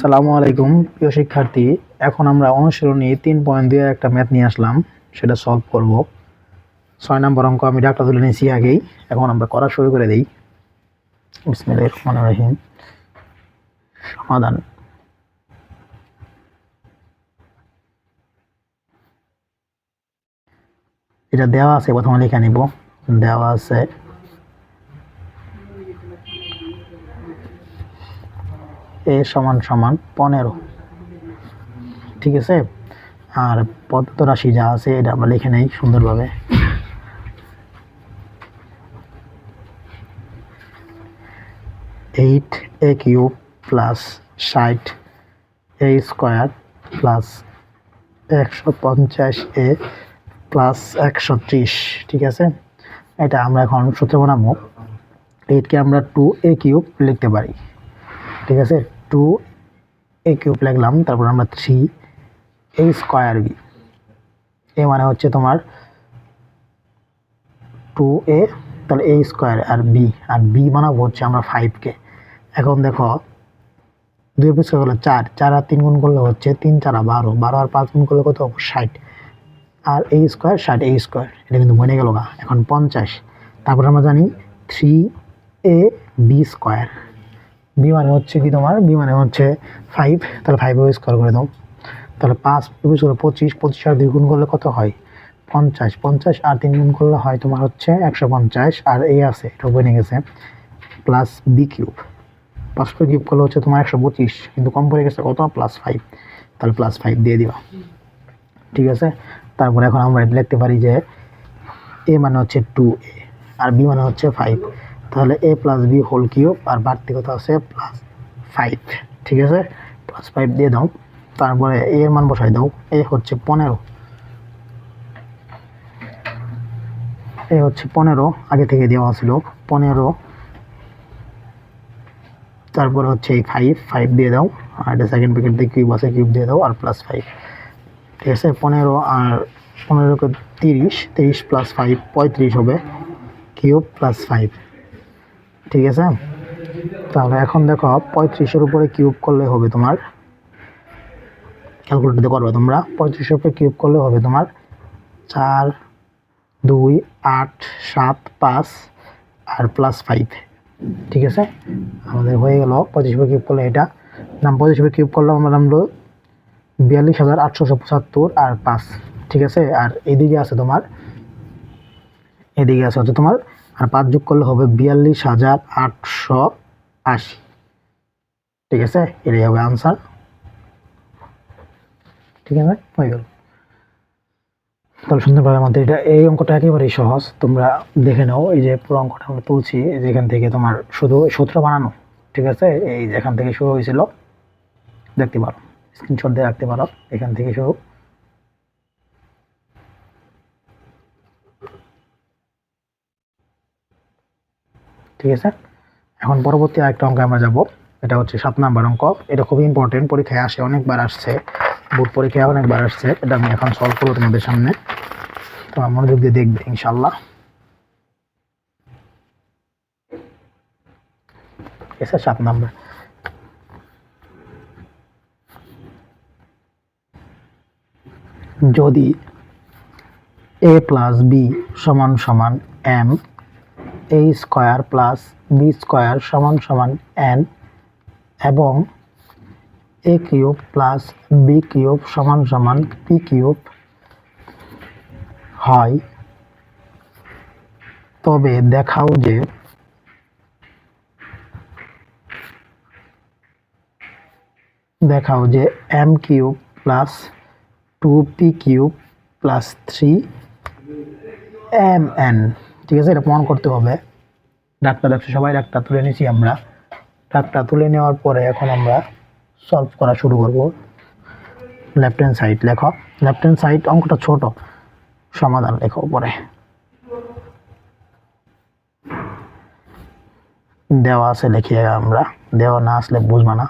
সালামু আলাইকুম, প্রিয় শিক্ষার্থী। এখন আমরা অনুশীলনী তিন পয়েন্ট দুই একটা ম্যাথ নিয়ে আসলাম, সেটা সলভ করব। ছয় নম্বর অঙ্ক, আমি ডাক্তার তুলে নিয়েছি আগেই। এখন আমরা করা শুরু করে দিই। বিসমিল্লাহির রহমানির রহিম। সমাধান। এটা দেওয়া আছে, প্রথমে লিখে নিব। দেওয়া আছে এ সমান সমান পনেরো। ঠিক আছে? আর পদ্ম রাশি যা আছে, এটা আমরা লিখে নেই সুন্দরভাবে। এইট এ কিউব প্লাস ষাট এ স্কোয়ার প্লাস একশো পঞ্চাশ এ প্লাস একশো ত্রিশ। ঠিক আছে? এটা আমরা এখন সূত্র বানাবো। এইটকে আমরা টু এ কিউব লিখতে পারি। ঠিক আছে? টু এ কিউব লাগলাম তারপর আমরা three A square B A মানে হচ্ছে তোমার টু এ তাহলে এ স্কোয়ার আর বি আর বি বানাবো হচ্ছে আমরা ফাইভকে এখন দেখো, দুই পিছু হলো? চার। চার আর তিন গুণ করলে হচ্ছে তিন, চারা বারো। বারো আর পাঁচ গুণ করলে কত ষাট। আর এই স্কোয়ার ষাট এই স্কোয়ার এটা কিন্তু মনে গেল গা। এখন পঞ্চাশ। তারপর আমরা জানি three A B square B মানে হচ্ছে কি তোমার? বি মানে হচ্ছে ফাইভ তাহলে ফাইভ স্কোয়ার করে দাও। তাহলে পাঁচ হলো পঁচিশ পঁচিশ আর দুই গুণ করলে কত হয়? পঞ্চাশ পঞ্চাশ আর তিন গুণ করলে হয় তোমার হচ্ছে একশো পঞ্চাশ, আর এ আছে, এটা বনে গেছে। প্লাস বি কিউব পাঁচশো কিউব করলে হচ্ছে তোমার একশো পঁচিশ, কিন্তু কম পড়ে গেছে কত? প্লাস ফাইভ তাহলে প্লাস ফাইভ দিয়ে দিবা। ঠিক আছে? তারপরে এখন আমরা লিখতে পারি যে এ মানে হচ্ছে টু এ আর বি মানে হচ্ছে ফাইভ তাহলে A plus B whole cube আর বাড়তি কথা আছে প্লাস ফাইভ ঠিক আছে? প্লাস ফাইভ দিয়ে দাও, তারপরে এ এর মান বসাই দাও এ হচ্ছে পনেরো। এ হচ্ছে পনেরো, আগে থেকে দেওয়া ছিল পনেরো। তারপরে হচ্ছে এই ফাইভ ফাইভ দিয়ে দাও, আর এটা সেকেন্ড প্যাকেট দিয়ে কিউব আছে কিউব দিয়ে দাও, আর প্লাস ফাইভ ঠিক আছে? পনেরো আর পনেরোকে তিরিশ তিরিশ প্লাস ফাইভ পঁয়ত্রিশ হবে। কিউব প্লাস ফাইভ ঠিক আছে? তাহলে এখন দেখো, পঁয়ত্রিশের উপরে কিউব করলে হবে তোমার ক্যালকুলেটরতে করবে তোমরা, পঁয়ত্রিশের উপরে কিউব করলে হবে তোমার চার, দুই, আট, সাত, পাঁচ আর প্লাস ফাইভ ঠিক আছে? আমাদের হয়ে গেল পঁচিশ উপরে কিউব করলে এটা। নাম পঁচিশ উপরে কিউব করলে আমরা নামলো বিয়াল্লিশ হাজার আটশোশো পঁচাত্তর আর পাঁচ, ঠিক আছে? আর এদিকে আছে তোমার, এদিকে আছে হচ্ছে তোমার আর পাঁচ যোগ করলে হবে বিয়াল্লিশ হাজার আটশো আশি। ঠিক আছে? এটাই হবে আনসার ঠিক আছে? হয়ে গেল। তাহলে সুন্দরভাবে আমাদের এটা, এই অঙ্কটা একেবারেই সহজ। তোমরা দেখে নাও, এই যে পুরো অঙ্কটা আমরা তুলছি যেখান থেকে তোমার শুধু সূত্র বানানো, ঠিক আছে? এই যেখান থেকে শুরু হয়েছিল, দেখতে পারো স্ক্রিনশট দিয়ে রাখতে পারো, এখান থেকে শুরু। ঠিক আছে? এখন পরবর্তী আরেকটা অঙ্কে আমরা যাব। এটা হচ্ছে সাত নাম্বার অঙ্ক। এটা খুবই ইম্পর্টেন্ট পরীক্ষায় আসে, অনেকবার আসছে। বোর্ড পরীক্ষায় অনেকবার আসছে। এটা আমি এখন সলভ করব তোমাদের সামনে। তোমার মনোযোগ দিয়ে দেখবে ইনশাল্লাহ সাত নাম্বার। যদি এ প্লাস বি সমান সমান M A square plus B square সমান সমান এন এবং A cube plus B cube সমান সমান পি কিউব হয়। তবে দেখাও যে দেখাও যে M cube plus two P cube plus three M N ঠিক আছে? এটা প্রমাণ করতে হবে। ডাক্তার ব্যবসা সবাই ডাক্তার তুলে নিয়েছি আমরা। ডাক্তার তুলে নেওয়ার পরে এখন আমরা সলভ করা শুরু করব। লেফট হ্যান্ড সাইড লেখো। লেফট হ্যান্ড সাইড অঙ্কটা ছোট। সমাধান লেখো পরে দেওয়া আছে লিখি আমরা। দেওয়া না আসলে বুঝবা না।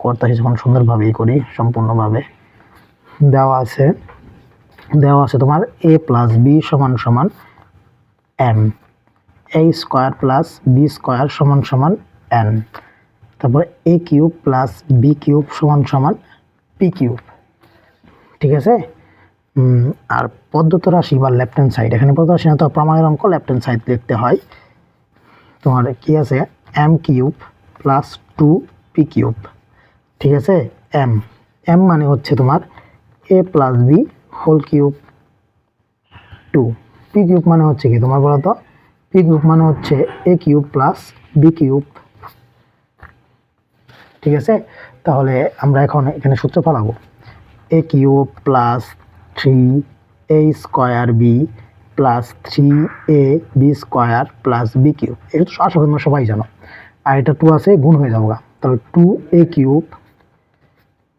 করতে যখন সুন্দরভাবেই করি, সম্পূর্ণভাবে। দেওয়া আছে। দেওয়া আছে তোমার এ প্লাস বি সমান সমান M A square plus B square সমান সমান এন তারপরে A cube plus B cube সমান সমান পি কিউব ঠিক আছে? আর পদ্ধত রাশি বা লেফট হ্যান্ড সাইড এখানে পদ্ধত রাশি না, তো প্রমাণের অঙ্ক লেফট হ্যান্ড সাইড লিখতে হয়। তোমার কি আছে? M cube plus two P cube ঠিক আছে? এম এম মানে হচ্ছে তোমার A plus B whole cube two P cube মানে হচ্ছে কি? তোমার বলো তো? পি কিউব মানে হচ্ছে A cube plus B cube ঠিক আছে? তাহলে আমরা এখন এখানে সূত্র ফলাবো A cube plus three A square B plus three A B square plus B cube এটা তো আশা করি তোমরা সবাই জানো। আর এটা টু আছে, গুণ হয়ে যাব। তাহলে টু এ কিউব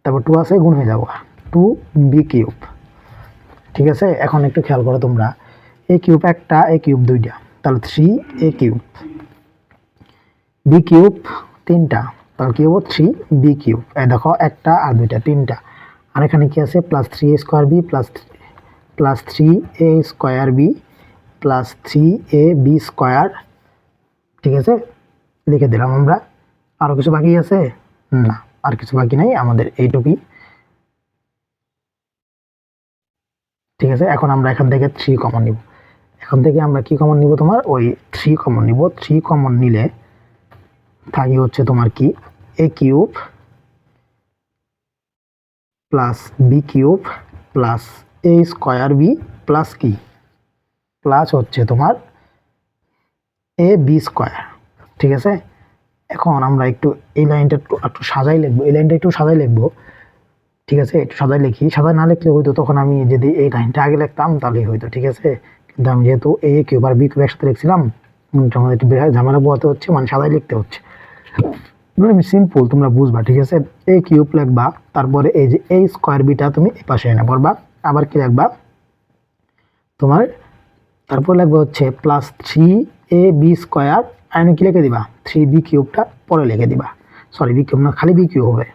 তারপর টু আছে, গুণ হয়ে যাব টু বি কিউব ঠিক আছে? এখন একটু খেয়াল করো তোমরা। এ কিউব একটা এ কিউব দুইটা। তাহলে three A cube B cube তিনটা। তাহলে কি হব? থ্রি বি কিউব এই দেখো, একটা আর দুইটা, তিনটা। আর এখানে কি আছে? Plus three A square B plus plus three A square B plus three A B square ঠিক আছে? লিখে দিলাম আমরা। আরও কিছু বাকি আছে? না, আর কিছু বাকি নাই, আমাদের এইটুকুই। ঠিক আছে? এখন আমরা এখান থেকে থ্রি কমন নিব। এখান থেকে আমরা কি কমন নিব তোমার? ওই থ্রি কমন নিব। থ্রি কমন নিলে থাকি হচ্ছে তোমার কি? A cube plus B cube plus A square B plus কি? প্লাস হচ্ছে তোমার এ বি স্কোয়ার ঠিক আছে? এখন আমরা একটু এই লাইনটা একটু একটু সাজাই লিখব। এই লাইনটা একটু সাজাই লিখব। ঠিক আছে? একটু সাজাই লিখি। সাজাই না লিখলে হয়তো তখন আমি যদি এই লাইনটা আগে লিখতাম তাহলেই হয়তো ঠিক আছে? যেহেতু এ কিউব আর বি কিউব একসাথে লিখছিলাম তখন একটু বেড়ে- ঝামেলা পোহাতে হচ্ছে মানে সাজাই লিখতে হচ্ছে। মানে সিম্পল তোমরা বুঝবা, ঠিক আছে? এ কিউব লিখবা, তারপরে এই যে এই স্কোয়ার বিটা তুমি এই পাশে এনে পড়বা। আবার কি লিখবা? তোমার, তারপর লাগবে হচ্ছে plus three A B square আইনে কি লিখে দিবা? থ্রি বি কিউবটা পরে লিখে দিবা। সরি বি কিউব না, খালি বি কিউব হবে।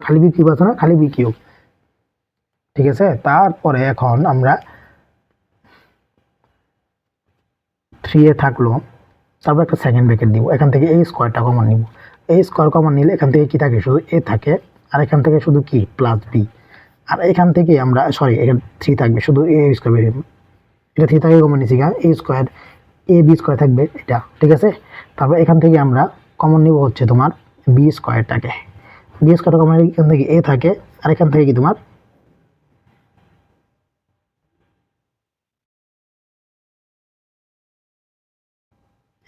খালি বি কিউব আছে না, খালি বি কিউব ঠিক আছে? তারপরে এখন আমরা থ্রি এ থাকল, তারপর একটা সেকেন্ড ব্র্যাকেট দিব এখান থেকে এই স্কোয়ারটা কমন নিব। এই স্কোয়ার কমন নিলে এখান থেকে কি থাকে? শুধু এ থাকে, আর এখান থেকে শুধু কি? প্লাস বি আর এখান থেকে আমরা সরি এখানে থ্রি থাকবে। শুধু এ স্কোয়ার এটা থ্রি থাকে কমন নিছি A square A B square থাকবে এটা, ঠিক আছে? তারপর এখান থেকে আমরা কমন নিব হচ্ছে তোমার বি স্কোয়ারটাকে বি স্কোয়ারটা কমন এখান থেকে এ থাকে, আর এখান থেকে কি তোমার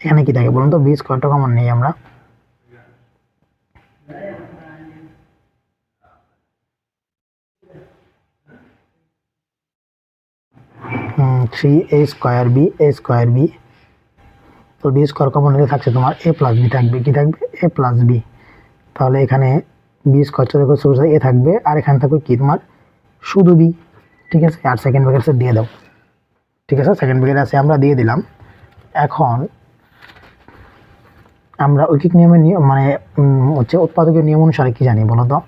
এখানে কি থাকে বলুন তো? বিশ বি স্কোয়ারটা কমন নেই আমরা? Three A square B A square B তো বি স্কোয়ার কমন নিলে থাকছে তোমার? এ প্লাস বি থাকবে। কি থাকবে? এ প্লাস বি তাহলে এখানে বি স্কোয়ার চলে সোর্স এ থাকবে। আর এখানে থাকবে কি? তোমার শুধু বি ঠিক আছে? আর সেকেন্ড ব্র্যাকেট দিয়ে দাও। ঠিক আছে? সেকেন্ড ব্র্যাকেট আছে, আমরা দিয়ে দিলাম। এখন আমরা ঐকিক নিয়মের নিয়ম মানে হচ্ছে উৎপাদকের নিয়ম অনুসারে কি জানি বলো তো?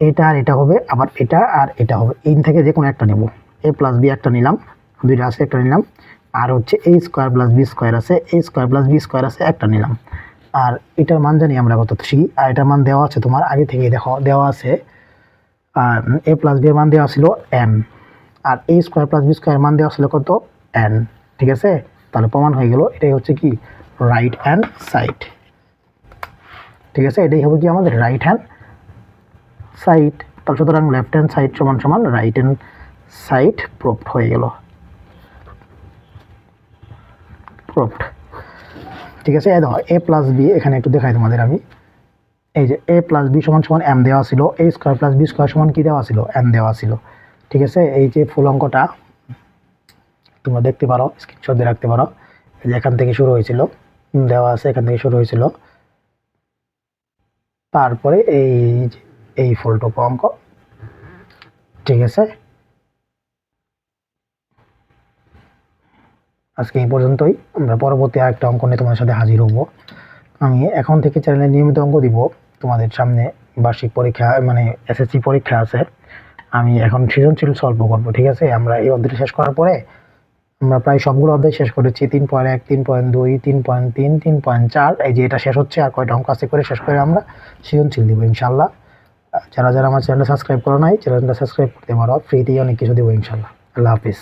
এটা আর এটা হবে, আবার এটা আর এটা হবে। এই থেকে যে কোনো একটা নেব। এ প্লাস বি একটা নিলাম, দুইটা আছে, একটা নিলাম। আর হচ্ছে A square plus B square আছে A square plus B square আছে, একটা নিলাম। আর এটার মান জানি আমরা কত? থ্রি আর এটার মান দেওয়া আছে তোমার আগে থেকে দেখো, দেওয়া আছে এ প্লাস বি এর মান দেওয়া ছিল N R A square plus B square মান দেওয়া ছিল কত? এন ঠিক আছে? তাহলে প্রমাণ হয়ে গেল। এটাই হচ্ছে কি? রাইট হ্যান্ড সাইড ঠিক আছে? এটাই হবে কি আমাদের রাইট হ্যান্ড সাইড তাহলে সুতরাং লেফট হ্যান্ড সাইড সমান সমান রাইট হ্যান্ড সাইড প্রুফড হয়ে গেল। প্রুফড ঠিক আছে? দেখো এ প্লাস বি এখানে একটু দেখাই তোমাদের আমি। এই যে এ প্লাস বি সমান সমান এম দেওয়া ছিল A square plus B square সমান কি দেওয়া ছিল? এম দেওয়া ছিল। ঠিক আছে? এই যে ফুল অঙ্কটা তোমরা দেখতে পারো স্ক্রিনশট দিয়ে রাখতে পারো। এখান থেকে শুরু হয়েছিল। দেওয়া আছে, এখান থেকে শুরু হয়েছিল। তারপরে এই এই ফুলটুকু অঙ্ক। ঠিক আছে? আজকে এই পর্যন্তই। আমরা পরবর্তী আরেকটা অঙ্ক নিয়ে তোমাদের সাথে হাজির হব। আমি এখন থেকে চ্যানেলে নিয়মিত অঙ্ক দিব। তোমাদের সামনে বার্ষিক পরীক্ষা মানে এসএসসি পরীক্ষা আছে। আমি এখন সৃজনশীল সল্ভ করব, ঠিক আছে? আমরা এই অধ্যায়টা শেষ করার পরে আমরা প্রায় সবগুলো অধ্যায় শেষ করেছি। তিন পয়েন্ট এক, তিন পয়েন্ট দুই, তিন পয়েন্ট তিন তিন পয়েন্ট চার। এই যে এটা শেষ হচ্ছে আর কয়টা অঙ্ক আছে করে শেষ করে আমরা সৃজনশীল দিব ইনশাল্লাহ। যারা যারা আমার চ্যানেলটা সাবস্ক্রাইব করা নাই চ্যানেলটা সাবস্ক্রাইব করতে পারো। ফ্রিতেই অনেক কিছু দেবো ইনশাল্লাহ। আল্লাহ হাফিজ।